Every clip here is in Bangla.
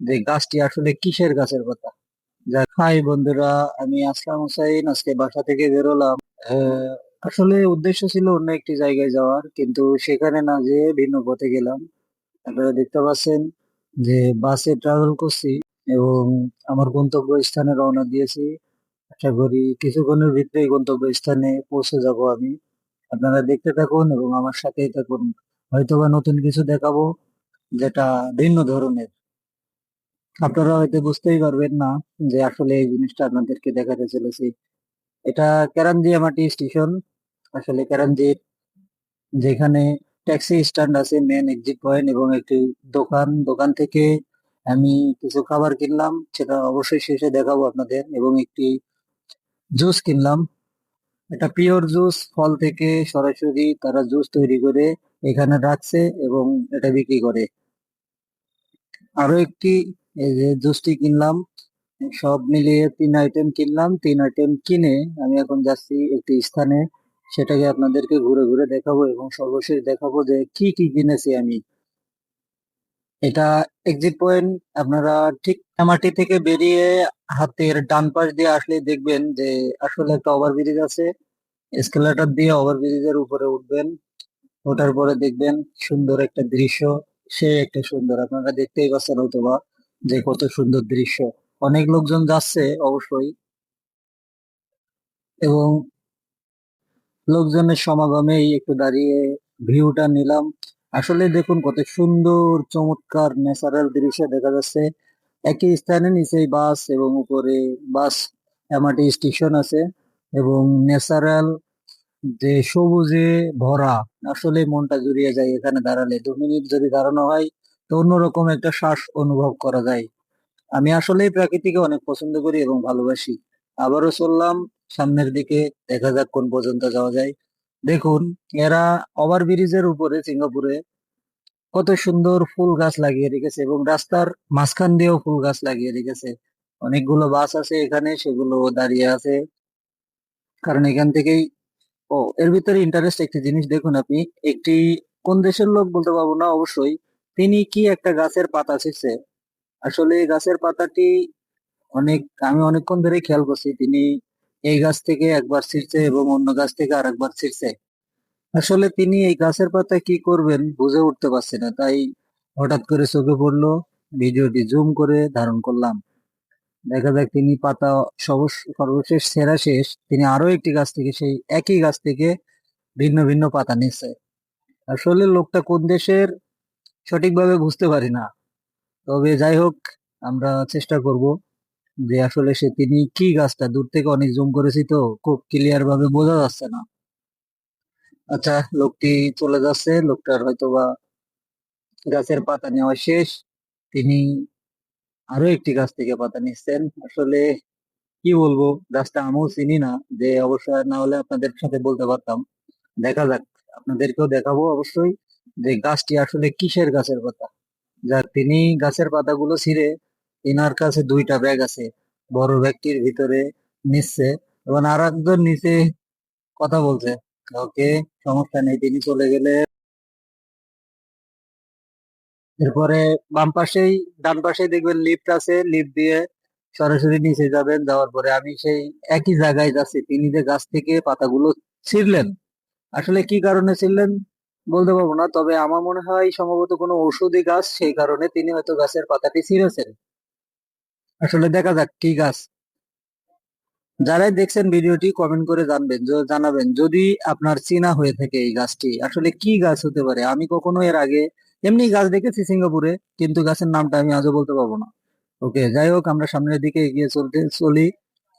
যে গাছটি আসলে কিসের গাছের কথা? হাই বন্ধুরা, আমি আসলাম হোসাইন আজকে বাসা থেকে বেরোলাম আসলে উদ্দেশ্য ছিল অন্য একটি জায়গায় যাওয়ার, কিন্তু সেখানে না যেয়ে ভিন্ন পথে গেলাম। আপনারা দেখতে পাচ্ছেন যে বাসে ট্রাভেল করছি এবং আমার গন্তব্য স্থানে রওনা দিয়েছি। আশা করি কিছুক্ষণের ভিতরে গন্তব্য স্থানে পৌঁছে যাব আমি। আপনারা দেখতে থাকুন এবং আমার সাথেই থাকুন। হয়তোবা নতুন কিছু দেখাবো যেটা ভিন্ন ধরনের। আপনারা হয়তো বুঝতেই পারবেন না যে আসলে এই জিনিসটা আপনাদেরকে দেখাতে চলেছি। এটা কেরাঞ্জিয়ামাটি স্টেশন। আসলে কেরাঞ্জির যেখানে ট্যাক্সি স্ট্যান্ড আছে মেন এক্সিট পয়েন্ট এবং একটি দোকান। দোকান থেকে আমি কিছু খাবার কিনলাম, সেটা অবশ্যই শেষে দেখাবো আপনাদের এবং একটি জুস কিনলাম। এটা পিওর জুস, ফল থেকে সরাসরি তারা জুস তৈরি করে এখানে রাখছে এবং এটা বিক্রি করে। আরও একটি এই যে জুসটি কিনলাম, সব মিলিয়ে তিন আইটেম কিনলাম। তিন আইটেম কিনে আমি এখন যাচ্ছি একটি স্থানে। সেটাকে আপনাদেরকে ঘুরে ঘুরে দেখাবো এবং সর্বশেষ দেখাবো যে কি কি কিনেছি আমি। এটা এক্সিট পয়েন্ট আপনারা ঠিক এমআরটি থেকে বেরিয়ে হাতের ডান পাশ দিয়ে আসলে দেখবেন যে আসলে একটা ওভারব্রিজ আছে। এসকেলেটর দিয়ে ওভারব্রিজের উপরে উঠবেন। ওঠার পরে দেখবেন সুন্দর একটা দৃশ্য। সে একটা সুন্দর, আপনারা দেখতেই পাচ্ছেন হয়তোবা। যে কত সুন্দর দৃশ্য। অনেক লোকজন যাচ্ছে অবশ্যই। এবং লোকজনের সমাগমে এই একটু দাঁড়িয়ে ভিউটা নিলাম। আসলে দেখুন কত সুন্দর, চমৎকার ন্যাচারাল দৃশ্য দেখা যাচ্ছে। একই স্থানে নিচেই বাস এবং উপরে বাস, এমআরটি স্টেশন আছে এবং ন্যাচারাল যে সবুজে ভরা, আসলে মনটা জুড়িয়ে যায় এখানে দাঁড়ালে। দু মিনিট যদি দাঁড়ানো হয় তো অন্যরকম একটা শ্বাস অনুভব করা যায়। আমি আসলেই প্রকৃতিকে অনেক পছন্দ করি এবং ভালোবাসি। আবারও চললাম, সামনের দিকে দেখা যাক কোন পর্যন্ত যাওয়া যায়। দেখুন, এরা ওভার ব্রিজের উপরে, সিঙ্গাপুরে, কত সুন্দর ফুল গাছ লাগিয়ে রেখেছে এবং রাস্তার মাঝখান দিয়েও ফুল গাছ লাগিয়ে রেখেছে। অনেকগুলো বাস আছে এখানে, সেগুলো দাঁড়িয়ে আছে। কারণ এখান থেকেই, ও, এর ভিতরে ইন্টারেস্ট একটি জিনিস দেখুন আপনি, একটি কোন দেশের লোক বলতে পারব না, অবশ্যই তিনি কি একটা গাছের পাতা ছিঁড়ছে? আসলে এই গাছের পাতাটি অনেক, আমি অনেকক্ষণ ধরে খেয়াল করছি, তিনি এই গাছ থেকে একবার ছিঁড়ছে এবং অন্য গাছ থেকে আরেকবার ছিঁড়ছে। আসলে তিনি এই গাছের পাতা কি করবেন বুঝে উঠতে পারছে না, তাই হঠাৎ করে চোখে পড়ল, ভিডিওটি জুম করে ধারণ করলাম। দেখা যাক তিনি পাতা সর্বশেষ, সেরা শেষ, তিনি আরও একটি গাছ থেকে, সেই একই গাছ থেকে ভিন্ন ভিন্ন পাতা নিচ্ছে। আসলে লোকটা কোন দেশের সঠিকভাবে বুঝতে পারি না। তবে যাই হোক, আমরা চেষ্টা করব যে আসলে সে তিনি কি গাছটা, দূর থেকে অনেক জুম করেছি তো, খুব ক্লিয়ার ভাবে বোঝা যাচ্ছে না। আচ্ছা লোকটি চলে যাচ্ছে, লোকটার হয়তোবা গাছের পাতা নেওয়া শেষ। তিনি আরও একটি গাছ থেকে পাতা নিচ্ছেন। আসলে কি বলব, গাছটা আমিও চিনি না, যে অবশ্যই না হলে আপনাদের সাথে বলতে পারতাম। দেখা যাক, আপনাদেরকেও দেখাবো অবশ্যই। যে গাছটি আসলে কিসের গাছের পাতা? যাক তিনি গাছের পাতাগুলো ছিঁড়ে তিনার কাছে দুইটা ব্যাগ আছে, বড় ব্যাগটির ভিতরে নিচ্ছে এবং আর একজন নিচে কথা বলছে ওকে সমস্যা নেই, তিনি চলে গেলে এরপরে বাম পাশেই, ডান পাশেই দেখবেন লিফট আছে লিফট দিয়ে সরাসরি নিচে যাবেন, যাওয়ার পরে আমি সেই একই জায়গায় যাচ্ছি। তিনি যে গাছ থেকে পাতাগুলো ছিঁড়লেন, আসলে কি কারণে ছিঁড়লেন? বলতে পারব না, তবে আমার মনে হয় সম্ভবত কোনো ঔষধি গাছ সেই কারণে তিনি হয়তো গাছের পাতাটি ছিঁড়েছেন। আসলে দেখা যাক কি গাছ। যারাই দেখছেন ভিডিওটি কমেন্ট করে জানবেন জানাবেন, যদি আপনার চেনা হয়ে থাকে এই গাছটি, আসলে কি গাছ হতে পারে? আমি কখনো এর আগে, এমনি গাছ দেখেছি সিঙ্গাপুরে, কিন্তু গাছের নামটা আমি আজও বলতে পারব না। ওকে, যাই হোক, আমরা সামনের দিকে এগিয়ে চলতে, চলি।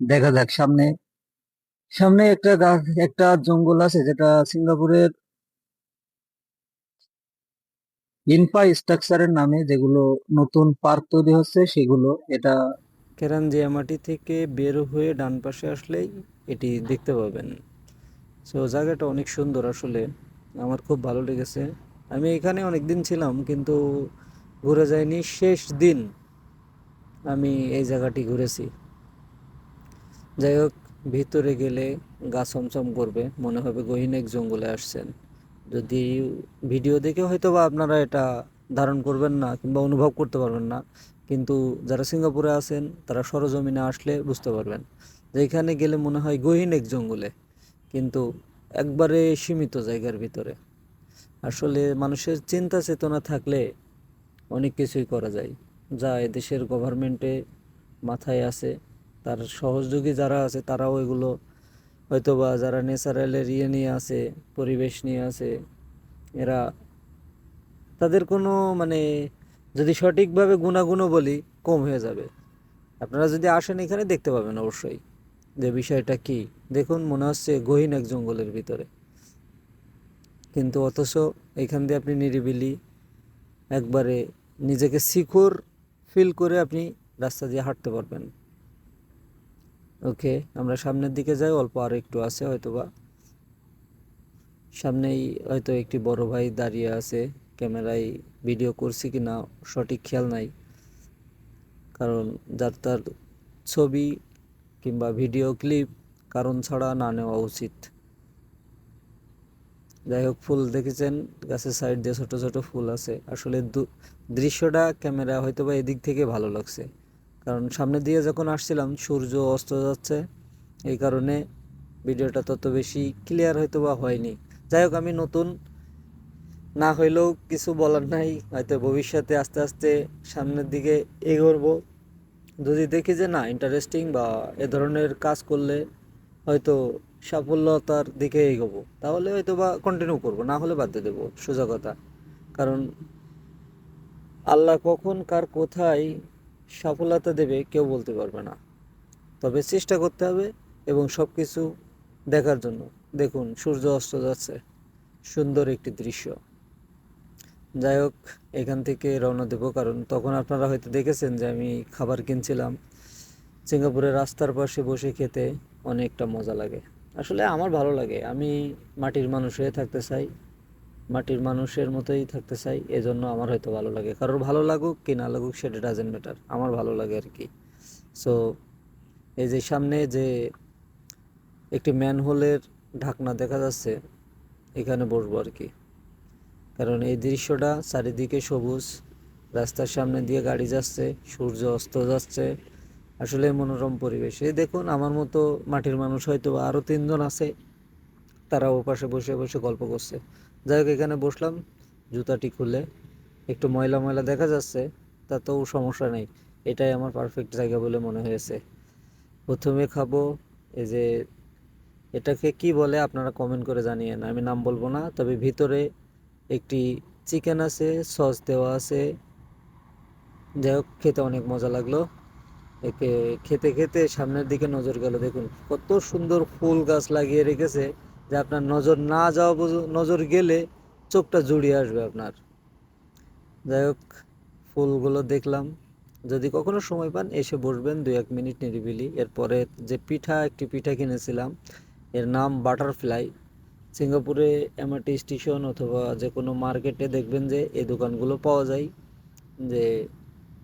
দেখা যাক সামনে। সামনে একটা গাছ, একটা জঙ্গল আছে যেটা সিঙ্গাপুরের ইনফ্রাস্ট্রাকচারের নামে যেগুলো নতুন পার্ক তৈরি হচ্ছে, সেগুলো এটা কেরাঞ্জিয়ামাটি থেকে বের হয়ে ডান পাশে আসলেই এটি দেখতে পাবেন। সো জায়গাটা অনেক সুন্দর আসলে। আমার খুব ভালো লেগেছে। আমি এখানে অনেক দিন ছিলাম, কিন্তু ঘুরে যাইনি। শেষ দিন আমি এই জায়গাটি ঘুরেছি। যাই হোক, ভিতরে গেলে গা ছমছম করবে। মনে হবে গহীন এক জঙ্গলে আসছেন। যদি ভিডিও দেখে হয়তো বা আপনারা এটা ধারণ করবেন না কিংবা অনুভব করতে পারবেন না, কিন্তু যারা সিঙ্গাপুরে আছেন তারা সরজমিনে আসলে বুঝতে পারবেন যে এখানে গেলে মনে হয় গহীন এক জঙ্গলে, কিন্তু একবারে সীমিত জায়গার ভিতরে। আসলে মানুষের চিন্তা চেতনা থাকলে অনেক কিছুই করা যায়। যা এদেশের গভর্নমেন্টে মাথায় আছে, তার সহযোগী যারা আছে তারাও এগুলো হয়তোবা যারা ন্যাচারালের ইয়ে নিয়ে আছে, পরিবেশ নিয়ে আছে, এরা তাদের কোনো মানে যদি সঠিকভাবে গুণাগুণও বলি, কম হয়ে যাবে। আপনারা যদি আসেন এখানে, দেখতে পাবেন অবশ্যই যে বিষয়টা কি। দেখুন, মনে হচ্ছে গহীন এক জঙ্গলের ভিতরে। কিন্তু অথচ এখান দিয়ে আপনি নিরিবিলি একবারে নিজেকে সিকিউর ফিল করে আপনি রাস্তা দিয়ে হাঁটতে পারবেন। ওকে, আমরা সামনের দিকে যাই, অল্প আর একটু আছে, হয়তোবা। সামনেই হয়তো একটি বড় ভাই দাঁড়িয়ে আছে, ক্যামেরায় ভিডিও করছি কি না সঠিক খেয়াল নাই। কারণ যার তার ছবি কিংবা ভিডিও ক্লিপ কারণ ছাড়া না নেওয়া উচিত। যাই হোক, ফুল দেখেছেন, গাছের সাইড দিয়ে ছোট ছোট ফুল আছে। আসলে দৃশ্যটা ক্যামেরা হয়তো বা এদিক থেকে ভালো লাগছে। কারণ সামনে দিয়ে যখন আসছিলাম, সূর্য অস্ত যাচ্ছে। এই কারণে ভিডিওটা তত বেশি ক্লিয়ার হয়তো বা হয়নি। যাই হোক, আমি নতুন। না হইলেও কিছু বলার নাই। হয়তো ভবিষ্যতে আস্তে আস্তে সামনের দিকে এগোবো। যদি দেখি যে না ইন্টারেস্টিং বা এ ধরনের কাজ করলে হয়তো সাফল্যতার দিকে এগোবো। তাহলে হয়তো বা কন্টিনিউ করব, না হলে বাদ দিয়ে দেবো। সোজা কথা। কারণ আল্লাহ কখন, কার কোথায় সফলতা দেবে কেউ বলতে পারবে না। তবে চেষ্টা করতে হবে এবং সব কিছু দেখার জন্য। দেখুন, সূর্য অস্ত যাচ্ছে। সুন্দর একটি দৃশ্য। যাই হোক, এখান থেকে রওনা দেবো, কারণ তখন আপনারা হয়তো দেখেছেন যে আমি খাবার কিনছিলাম। সিঙ্গাপুরের রাস্তার পাশে বসে খেতে অনেকটা মজা লাগে। আসলে আমার ভালো লাগে। আমি মাটির মানুষ হয়ে থাকতে চাই। মাটির মানুষের মতোই থাকতে চাই, এজন্য আমার হয়তো ভালো লাগে। কারোর ভালো লাগুক কি না লাগুক, সেটা ডাজেন্ট ম্যাটার আমার ভালো লাগে আর কি। সো এই যে সামনে যে একটি ম্যানহোলের ঢাকনা দেখা যাচ্ছে, এখানে বসবো আর কি। কারণ এই দৃশ্যটা চারিদিকে সবুজ, রাস্তার সামনে দিয়ে গাড়ি যাচ্ছে, সূর্য অস্ত যাচ্ছে, আসলে মনোরম পরিবেশ। এই দেখুন, আমার মতো মাটির মানুষ হয়তো আরও তিনজন আছে, তারা ও পাশে বসে বসে গল্প করছে। যাই হোক, এখানে বসলাম, জুতাটি খুলে। একটু ময়লা ময়লা দেখা যাচ্ছে, তাতেও সমস্যা নেই। এটাই আমার পারফেক্ট জায়গা বলে মনে হয়েছে। প্রথমে খাব, এই যে এটাকে কি বলে আপনারা কমেন্ট করে জানিয়েন আমি নাম বলব না, তবে ভিতরে একটি চিকেন আছে সস দেওয়া আছে। যাই হোক, খেতে অনেক মজা লাগল। একে খেতে খেতে সামনের দিকে নজর গেল, দেখুন, কত সুন্দর ফুল গাছ লাগিয়ে রেখেছে। যে আপনার নজর না যাওয়া নজর গেলে চোখটা জুড়িয়ে আসবে আপনার। যাই হোক, ফুলগুলো দেখলাম। যদি কখনো সময় পান, এসে বসবেন দু এক মিনিট নিরিবিলি। এরপরে যে পিঠা, একটি পিঠা কিনেছিলাম, এর নাম বাটারফ্লাই। সিঙ্গাপুরে এমআরটি স্টেশন অথবা যে কোনো মার্কেটে দেখবেন যে এই দোকানগুলো পাওয়া যায়। যে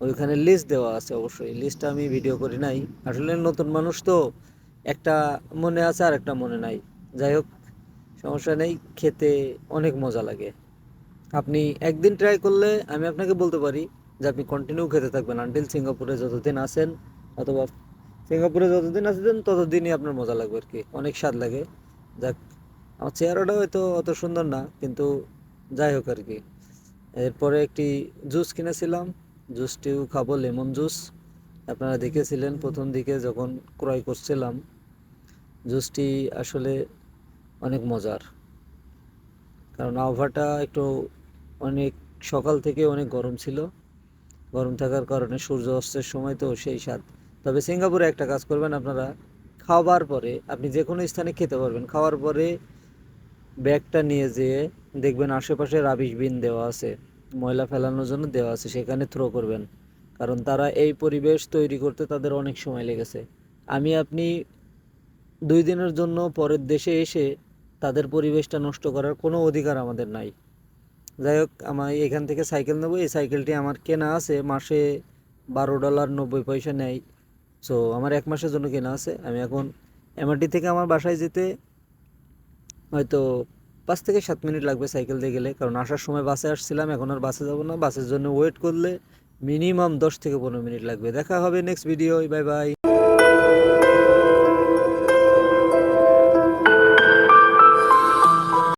ওইখানে লিস্ট দেওয়া আছে অবশ্যই। লিস্টটা আমি ভিডিও করি নাই। আসলে নতুন মানুষ তো একটা মনে আছে আর একটা মনে নাই। যাই হোক সমস্যা নেই, খেতে অনেক মজা লাগে। আপনি একদিন ট্রাই করলে আমি আপনাকে বলতে পারি যে আপনি কন্টিনিউ খেতে থাকবেন আনটিল সিঙ্গাপুরে যতদিন আসেন অথবা সিঙ্গাপুরে যতদিন আসবেন ততদিনই আপনার মজা লাগবে আর কি, অনেক স্বাদ লাগে। যাক, আমার চেহারাটা হয়তো অত সুন্দর না, কিন্তু যাই হোক আর কি। এরপরে একটি জুস কিনেছিলাম জুসটিও খাব লেমন জুস আপনারা দেখেছিলেন প্রথম দিকে যখন ক্রয় করছিলাম জুসটি আসলে অনেক মজার। কারণ আবহাওয়াটা একটু অনেক সকাল থেকে অনেক গরম ছিল। গরম থাকার কারণে সূর্য অস্তের সময় তো সেই স্বাদ। তবে সিঙ্গাপুরে একটা কাজ করবেন আপনারা, খাওয়ার পরে আপনি যে কোনো স্থানে খেতে পারবেন। খাওয়ার পরে ব্যাগটা নিয়ে যেয়ে দেখবেন আশেপাশে রাবিশ বিন দেওয়া আছে, ময়লা ফেলানোর জন্য দেওয়া আছে, সেখানে থ্রো করবেন। কারণ তারা এই পরিবেশ তৈরি করতে তাদের অনেক সময় লেগেছে। আমি আপনি দুই দিনের জন্য পরের দেশে এসে তাদের পরিবেশটা নষ্ট করার কোনো অধিকার আমাদের নাই। যাই হোক, আমি এখান থেকে সাইকেল নেব। এই সাইকেলটি আমার কেনা আছে, মাসে বারো ডলার নব্বই পয়সা নেয়। সো আমার এক মাসের জন্য কেনা আছে। আমি এখন এমআরটি থেকে আমার বাসায় যেতে হয়তো পাঁচ থেকে সাত মিনিট লাগবে সাইকেল দিয়ে গেলে। কারণ আসার সময় বাসে আসছিলাম, এখন আর বাসে যাব না। বাসের জন্য ওয়েট করলে মিনিমাম দশ থেকে পনেরো মিনিট লাগবে। দেখা হবে নেক্সট ভিডিও বাই বাই